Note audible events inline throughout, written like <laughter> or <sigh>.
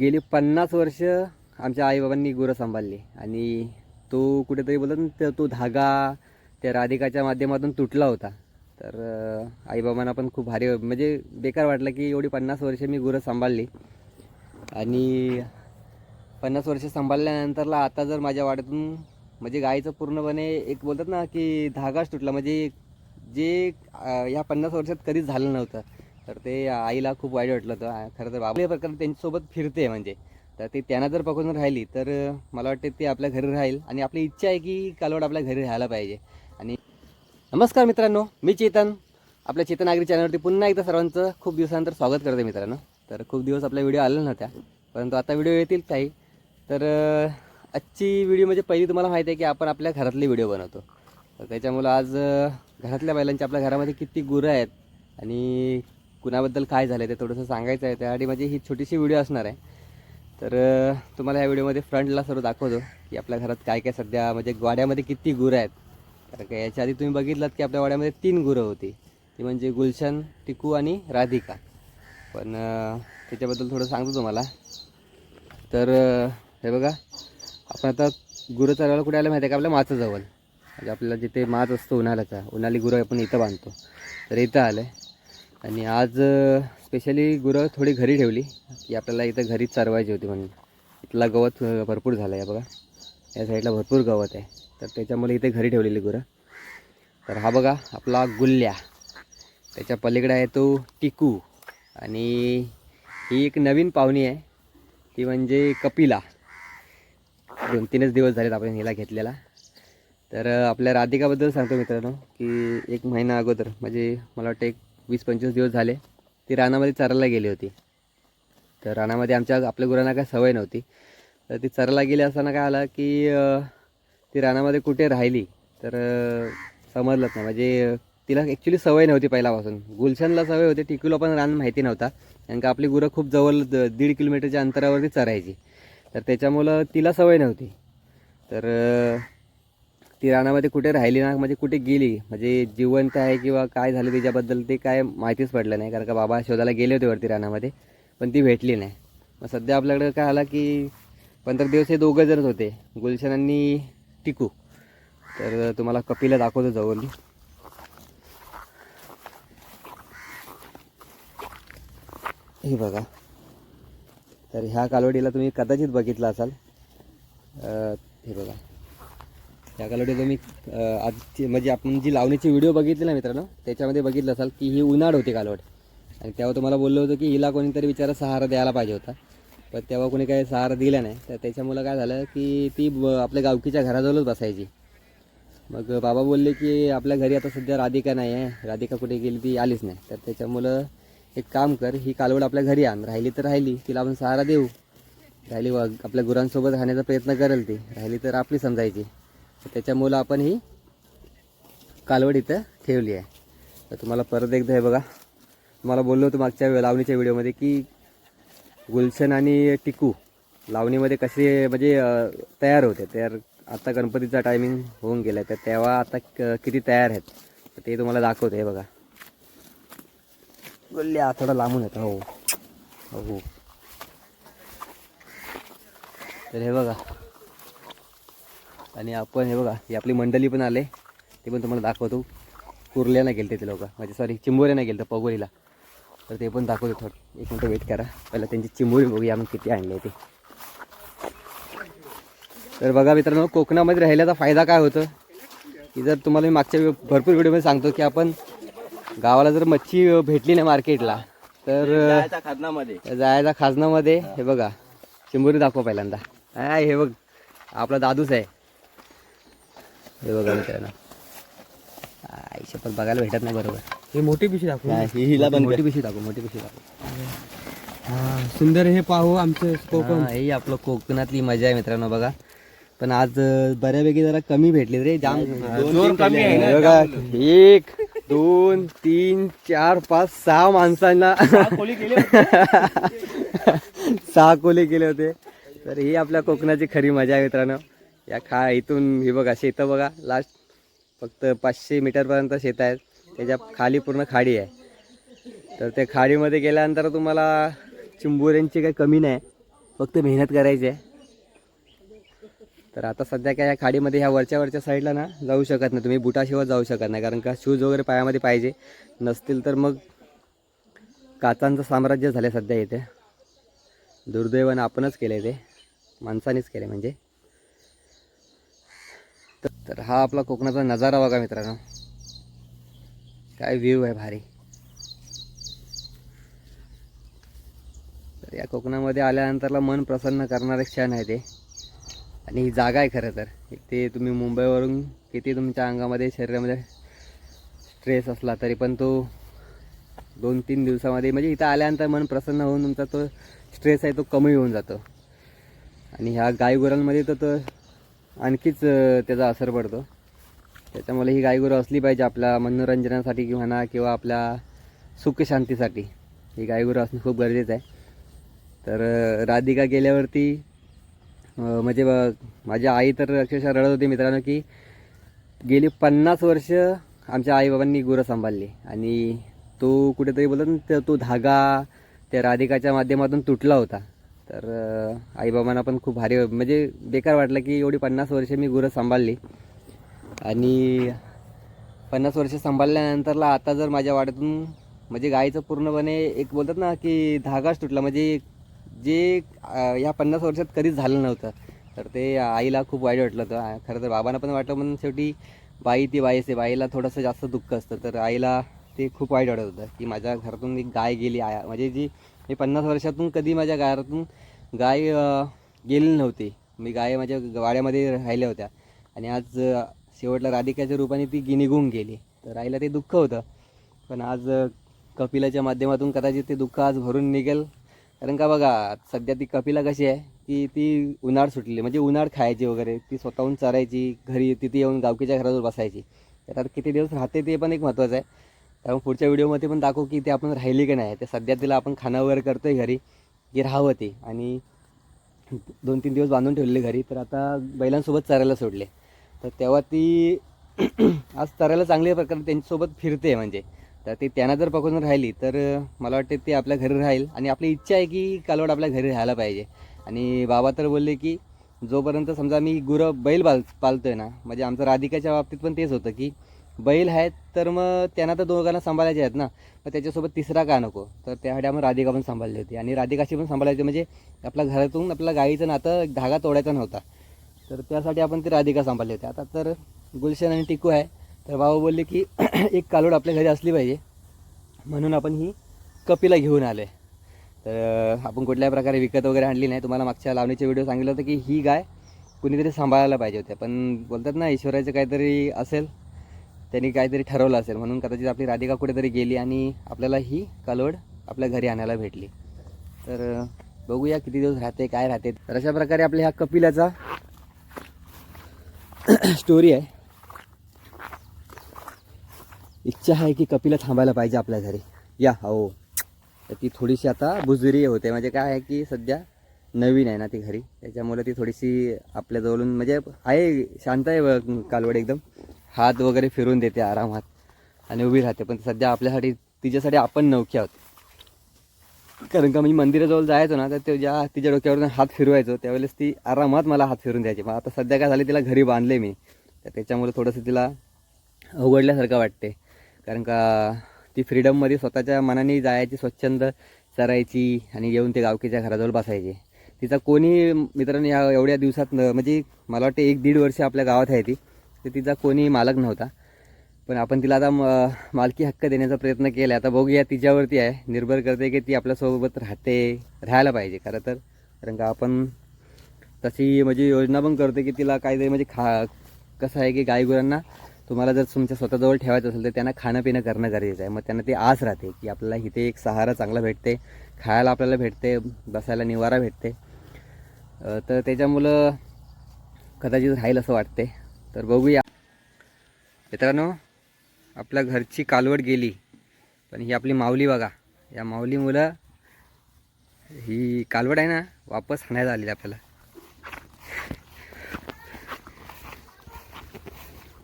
गेली पन्नास वर्ष आमच्या आईबाबांनी गुरं सांभाळली. आणि तो कुठेतरी बोलत ना तो- तो धागा त्या राधिकाच्या माध्यमातून तुटला होता. तर आईबाबांना पण खूप भारी म्हणजे बेकार वाटलं की एवढी पन्नास वर्ष मी गुरं सांभाळली. आणि पन्नास वर्ष सांभाळल्यानंतरला आता जर माझ्या वाड्यातून म्हणजे गाईचं पूर्णपणे एक बोलतात ना की धागाच तुटला. म्हणजे जे ह्या पन्नास वर्षात कधीच झालं नव्हतं. तर ते आईला खूप वाईट वाटलं होतं. खरं तर बाबा प्रकारे त्यांच्यासोबत फिरते म्हणजे. तर ते त्यांना जर पकडून राहिली तर मला वाटते ते आपल्या घरी राहील. आणि आपली इच्छा आहे की कालवड आपल्या घरी राहायला पाहिजे. आणि नमस्कार मित्रांनो मी चेतन. आपल्या चेतन आगरी चॅनलवरती पुन्हा एकदा सर्वांचं खूप दिवसानंतर स्वागत करते मित्रांनो. तर खूप दिवस आपल्या व्हिडिओ आला नव्हत्या परंतु आता व्हिडिओ येतील काही. तर आजची व्हिडिओ म्हणजे पहिली तुम्हाला माहिती आहे की आपण आपल्या घरातले व्हिडिओ बनवतो. तर त्याच्यामुळं आज घरातल्या बैलांच्या आपल्या घरामध्ये किती गुरं आहेत. आणि कुणाबद्दल काय झालं ते थोडंसं सांगायचं आहे. त्यासाठी माझी ही छोटीशी व्हिडिओ असणार आहे. तर तुम्हाला या व्हिडिओमध्ये फ्रंटला सर्व दाखवतो की आपल्या घरात काय काय सध्या म्हणजे वाड्यामध्ये किती गुरं आहेत. कारण का याच्या आधी तुम्ही बघितलात की आपल्या वाड्यामध्ये तीन गुरं होती. ती म्हणजे गुलशन टिकू आणि राधिका. पण त्याच्याबद्दल थोडं सांगतो तुम्हाला. तर हे बघा. आपण आता गुरं चरायला कुठे आलं माहिती आहे का आपल्या माचाजवळ? म्हणजे आपल्याला जिथे माच असतो उन्हाळ्याचा उन्हाळी गुरं आपण इथं बांधतो. तर इथं आलं आहे आणि आज स्पेशली गुरं थोडी घरी ठेवली की आपल्याला इथं घरीच चरवायची होती म्हणून. इथला गवत भरपूर झालं आहे बघा. या साईडला भरपूर गवत आहे. तर त्याच्यामुळे इथे घरी ठेवलेली गुरं. तर हा बघा आपला गुल्ल्या. त्याच्या पलीकडे आहे तो टिकू. आणि ही एक नवीन पाहुणी आहे. ती म्हणजे कपिला. दोन तीनच दिवस झालेत आपण हिला घेतलेला. तर आपल्या राधिकाबद्दल सांगतो मित्रांनो की एक महिना अगोदर म्हणजे मला वाटतं एक वीस पंचवीस दिवस झाले. ती रानामध्ये चरायला गेली होती. तर रानामध्ये आमच्या आपल्या गुरांना काय सवय नव्हती. तर ती चरायला गेली असताना काय आलं की ती रानामध्ये कुठे राहिली तर समजलंच नाही. म्हणजे तिला ॲक्च्युली सवय नव्हती पहिल्यापासून. गुलशनला सवय होती टिकूला पण रान माहिती नव्हता. कारण का आपली गुरं खूप जवळ दीड किलोमीटरच्या अंतरावरती चरायची. तर त्याच्यामुळं तिला सवय नव्हती. तर ती रानामध्ये कुठे राहिली ना म्हणजे कुठे गेली म्हणजे जिवंत आहे किंवा काय झालं तिच्याबद्दल ते काय माहितीच पडलं नाही कारण का बाबा शोधायला गेले होते वरती रानामध्ये पण ती भेटली नाही. मग सध्या आपल्याकडं काय आला की पंधरा दिवस हे दोघं जणच होते गुलशन आणि टिकू. तर तुम्हाला कपिला दाखवतो जवळ हे बघा. तर ह्या कालवडीला तुम्ही कदाचित बघितलं असाल. हे बघा. या कालवडी तुम्ही आजची म्हणजे आपण जी लावणीची व्हिडिओ बघितली ना मित्रांनो त्याच्यामध्ये बघितलं असाल की ही उन्हाळ होती कालवड आणि तेव्हा तुम्हाला बोललो होतो की हिला कोणीतरी विचारा सहारा द्यायला पाहिजे होता. पण तेव्हा कोणी काही सहारा दिला नाही. तर त्याच्यामुळं काय झालं की ती ब- आपल्या गावकीच्या घराजवळच बसायची. मग बाबा बोलले की आपल्या घरी आता सध्या राधिका नाही आहे. राधिका कुठे गेली ती आलीच नाही. तर त्याच्यामुळं एक काम कर ही कालवड आपल्या घरी आण. राहिली तर राहिली तिला आपण सहारा देऊ. राहिली आपल्या गुरांसोबत राहण्याचा प्रयत्न करेल ती. राहिली तर आपली समजायची. त्याच्यामुळं आपण ही कालवड इथं ठेवली आहे. तर तुम्हाला परत एकदा हे बघा तुम्हाला बोललो होतो मागच्या वे- लावणीच्या व्हिडिओमध्ये की गुलशन आणि टिकू लावणीमध्ये कसे म्हणजे तयार होते. तयार आता गणपतीचा टायमिंग होऊन गेला तर तेव्हा आता क- किती तयार आहेत तर ते तुम्हाला दाखवते. हे बघा. गुल्ल्या थोडा लांबून येतो. हो. हो. तर हे बघा. आणि आपण हे बघा ही आपली मंडळी पण आले. ते पण तुम्हाला दाखवतो. कुर्ल्यानं गेलते ते लोक. म्हणजे सॉरी चिंबोऱ्यानं गेलं पगोलीला तर ते पण दाखवतो थोडं. एक मिनटं वेट करा. पहिला त्यांची चिंबोरी बघूया आपण किती आणले ते. तर बघा मित्रांनो कोकणामध्ये राहिल्याचा फायदा काय होतं? की जर तुम्हाला मी मागच्या भरपूर व्हिडिओमध्ये सांगतो की आपण गावाला जर मच्छी भेटली नाही मार्केटला तर खाजनामध्ये. जायचा खाजनामध्ये हे बघा चिंबोरी दाखवा पहिल्यांदा. हे बघ आपला दादूच आहे. हे बघा मित्रांनो आयुष्य पण बघायला भेटत नाही बरोबर. हे मोठी पिशवी दाखवू. हिला पण मोठी पिशवी दाखव मोठी पिशवी दाखव. हा सुंदर हे पाहू आमचं कोकण हा, ही आपलं कोकणातली मजा आहे मित्रांनो बघा. पण आज अं, बऱ्यापैकी जरा कमी भेटली रे. जाम दोन कमी आहे बघा. एक दोन तीन चार पाच सहा माणसांना सहा कोले केले होते. तर ही आपल्या कोकणाची खरी मजा आहे मित्रांनो. या खा इथून ही बघा शेतं बघा लास्ट फक्त पाचशे मीटरपर्यंत शेत आहेत. त्याच्याखाली पूर्ण खाडी आहे. तर त्या खाडीमध्ये गेल्यानंतर तुम्हाला चिंबोऱ्यांची काही कमी नाही. फक्त मेहनत करायची आहे. तर आता सध्या काय या खाडीमध्ये ह्या वरच्या वरच्या साईडला ना जाऊ शकत नाही. तुम्ही बुटाशिवाय जाऊ शकत नाही. कारण का शूज वगैरे पायामध्ये पाहिजे. नसतील तर मग काचांचं साम्राज्य झालं सध्या इथे. दुर्दैवानं आपणच केलं ते. माणसानेच केले म्हणजे. तर- हा आपला कोकणाचा नजारा बघा मित्रांनो. काय व्ह्यू आहे भारी. तर या कोकणामध्ये आल्यानंतरला मन प्रसन्न करणारे क्षण आहे ते. आणि ही जागा आहे खरं तर. ते तुम्ही मुंबईवरून किती तुमच्या अंगामध्ये शरीरामध्ये स्ट्रेस असला तरी पण तो दोन तीन दिवसामध्ये म्हणजे इथं आल्यानंतर मन प्रसन्न होऊन तुमचा तो स्ट्रेस आहे तो कमी होऊन जातो. आणि ह्या गायगुरांमध्ये तर तो आणखीच त्याचा असर पडतो. त्याच्यामुळे ही गायगुरं असली पाहिजे आपल्या मनोरंजनासाठी किंवा म्हणा किंवा आपल्या सुखशांतीसाठी. ही गायगुरं असणं खूप गरजेचं आहे. तर राधिका गेल्यावरती म्हणजे माझी आई तर अक्षरशः रडत होती मित्रांनो की गेली पन्नास वर्ष आमच्या आईबाबांनी गुरं सांभाळली आणि तो कुठेतरी बोलत तो धागा त्या राधिकाच्या माध्यमातून तुटला होता. तर आईबाबांना पण खूप भारी म्हणजे बेकार वाटलं की एवढी पन्नास वर्ष मी गुरं सांभाळली. आणि पन्नास वर्ष सांभाळल्यानंतरला आता जर माझ्या वाड्यातून म्हणजे गायीचं पूर्णपणे एक बोलतात ना की धागाच तुटला म्हणजे जे ह्या पन्नास वर्षात कधीच झालं नव्हतं. तर ते आईला खूप वाईट वाटलं होतं. खरं तर बाबांना पण वाटलं पण शेवटी बाई ती बाई असते. बाईला थोडंसं जास्त दुःख असतं. तर आईला ते खूप वाईट वाटत होतं की माझ्या घरातून एक गाय गेली. आया म्हणजे जी मी पन्नास वर्षातून कधी माझ्या घरातून गाय गेली नव्हती. मी गाय माझ्या वाड्यामध्ये राहिल्या होत्या. आणि आज शेवटला राधिकाच्या रूपाने ती गी निघून गेली. तर आईला ते दुःख होतं. पण आज कपिलाच्या माध्यमातून कदाचित ते दुःख आज भरून निघेल. कारण का बघा सध्या ती कपिला कशी आहे की ती उन्हाळ सुटली. म्हणजे उन्हाळ खायची वगैरे ती स्वतःहून चरायची घरी तिथे येऊन गावकीच्या घराजवळ बसायची. तर आता किती दिवस राहते ते पण एक महत्त्वाचं आहे. त्यामुळे पुढच्या व्हिडिओमध्ये पण दाखवू की ते आपण राहिली की नाही. ते सध्या तिला आपण खाणं वगैरे करतोय घरी की राहावं ते आणि दोन तीन दिवस बांधून ठेवले घरी. तर आता बैलांसोबत चरायला सोडले. तर तेव्हा ती <clears throat> आज चरायला चांगल्या प्रकारे त्यांच्यासोबत फिरते म्हणजे. तर ती त्यांना जर पकडून राहिली तर मला वाटते ती आपल्या घरी राहील. आणि आपली इच्छा आहे की कालवड आपल्या घरी राहायला पाहिजे. आणि बाबा तर बोलले की जोपर्यंत समजा मी गुरं बैल पाल पालतोय ना म्हणजे आमचं राधिकाच्या बाबतीत पण तेच होतं की बैल आहेत तर मग त्यांना तर दोघांना सांभाळायचे आहेत ना. मग त्याच्यासोबत तिसरा का नको? तर त्यासाठी आम्ही राधिका पण सांभाळली होती. आणि राधिकाशी पण सांभाळायची म्हणजे आपल्या घरातून आपल्या गाईचं नातं एक धागा तोडायचा नव्हता. तर त्यासाठी आपण ती राधिका सांभाळली होती. आता तर गुलशन आणि टिकू आहे. तर बाबा बोलले की <clears throat> एक कालोड आपल्या घरी असली पाहिजे. म्हणून आपण ही कपिला घेऊन आले तर आपण कुठल्याही प्रकारे विकत वगैरे आणली नाही. तुम्हाला मागच्या लावणीचे व्हिडिओ सांगितलं होतं की ही गाय कुणीतरी सांभाळायला पाहिजे होते. पण बोलतात ना ईश्वराचं काहीतरी असेल त्यांनी काहीतरी ठरवलं असेल. म्हणून कदाचित आपली राधिका कुठेतरी गेली आणि आपल्याला ही कालवड आपल्या घरी आणायला भेटली. तर बघूया किती दिवस राहते काय राहते. तर अशा प्रकारे आपल्या ह्या कपिलाचा <clears throat> स्टोरी आहे. इच्छा आहे की कपिला थांबायला पाहिजे आपल्या घरी. या हो. तर ती थोडीशी आता बुजुरी होते. म्हणजे काय आहे की सध्या नवीन आहे ना ती घरी. त्याच्यामुळे ती थोडीशी आपल्याजवळून म्हणजे आहे शांत आहे कालवड एकदम. हात वगैरे फिरून देते आरामात आणि उभी राहते. पण सध्या आपल्यासाठी तिच्यासाठी आपण नवखे आहोत कारण का मी मंदिराजवळ जायचो ना तर ते ज्या तिच्या डोक्यावरून हात फिरवायचो. त्यावेळेस ती आरामात मला हात फिरून द्यायची. मग आता सध्या काय झाले तिला घरी बांधले मी. तर त्याच्यामुळे थोडंसं तिला अवघडल्यासारखं वाटते. कारण का ती फ्रीडममध्ये स्वतःच्या मनाने जायची स्वच्छंद चरायची आणि येऊन ते गावकीच्या घराजवळ बसायची. तिचा कोणी मित्रांनो या एवढ्या दिवसात न- म्हणजे मला वाटते एक दीड वर्ष आपल्या गावात आहे ती. तर तिचा कोणी मालक नव्हता. पण आपण तिला आता म- मालकी हक्क देण्याचा प्रयत्न केला आता बघूया तिच्यावरती आहे. निर्भर करते की ती आपल्यासोबत राहते राहायला पाहिजे. खरं तर कारण का आपण तशी म्हणजे योजना पण करतो की तिला काहीतरी म्हणजे खा कसं आहे की गायगुरांना तुम्हाला जर तुमच्या स्वतःजवळ ठेवायचं असेल तर त्यांना खाणं पिणं करणं गरजेचं आहे. मग त्यांना ते आस राहते की आपल्याला इथे एक सहारा चांगला भेटते खायला आपल्याला भेटते बसायला निवारा भेटते. तर त्याच्यामुळं कदाचित राहील असं वाटते तर बघूया. मित्रांनो आपल्या घरची कालवड गेली पण ही आपली माऊली बघा. या माऊली मुलं ही कालवड आहे ना वापस हाणायला आलेली आपल्याला.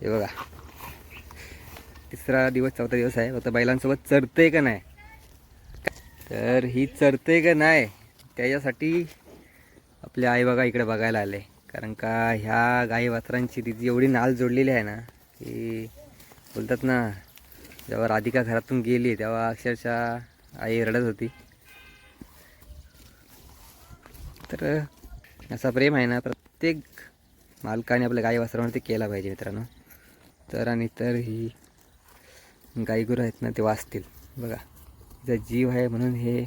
हे बघा. तिसरा दिवस चौथा दिवस आहे. फक्त बैलांसोबत चरते का नाही? तर ही चरते का नाही त्याच्यासाठी आपले आई बघा इकडे बघायला आले. कारण का ह्या गाई वासरांची तिची एवढी नाल जोडलेली आहे ना की बोलतात ना जेव्हा राधिका घरातून गेली तेव्हा अक्षरशः आई रडत होती. तर असा प्रेम आहे ना प्रत्येक मालकाने आपल्या गाई वासरावरती केला पाहिजे मित्रांनो. तर आणि तर ही गाईगुरं आहेत ना ते वाचतील. बघा तिचा जीव आहे म्हणून हे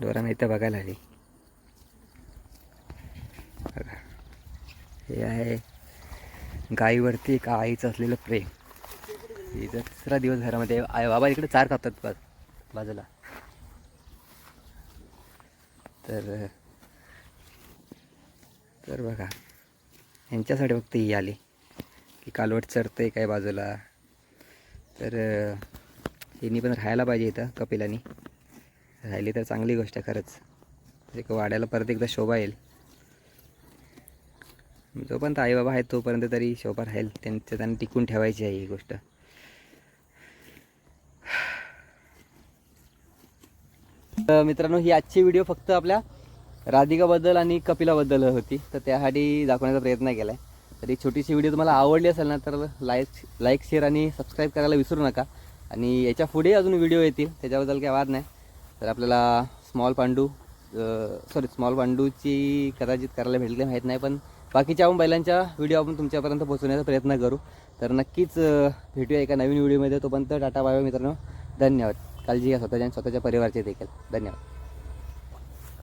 डोरांना इथं बघायला आली. हे आहे गाईवरती एका आईचं असलेलं प्रेम. हिचा तिसरा दिवस घरामध्ये आई बाबा इकडे चार कापतात बा बाजूला. तर तर बघा यांच्यासाठी फक्त ही आली. की कालवट चरतंय काय बाजूला. तर अं, यांनी पण राहायला पाहिजे इथं कपिलानी. राहिली तर चांगली गोष्ट आहे खरंच. एक वाड्याला परत एकदा शोभा येईल. जोपर्यंत आई बाबा आहेत तोपर्यंत तरी शोभा राहील. त्यांचं त्यांना टिकून ठेवायची आहे ही गोष्ट. तर मित्रांनो ही आजची व्हिडिओ फक्त आपल्या राधिकाबद्दल आणि कपिलाबद्दल होती. तर त्यासाठी दाखवण्याचा प्रयत्न केला आहे तर ही छोटीशी व्हिडिओ तुम्हाला आवडली असेल ना तर लाईक लाईक शेअर आणि सबस्क्राईब करायला विसरू नका. आणि याच्यापुढे अजून व्हिडिओ येतील त्याच्याबद्दल काही वाद नाही. तर आपल्याला स्मॉल पांडू सॉरी स्मॉल पांडूची कदाचित करायला भेटली माहीत नाही पण बाकीच्या आपण बैलांच्या व्हिडिओ आपण तुमच्यापर्यंत पोहोचवण्याचा प्रयत्न करू. तर नक्कीच भेटूया एका नवीन व्हिडिओमध्ये तोपर्यंत टाटा बाय बाय मित्रांनो. धन्यवाद. काळजी घ्या स्वतःच्या आणि स्वतःच्या परिवारचे देखील. धन्यवाद.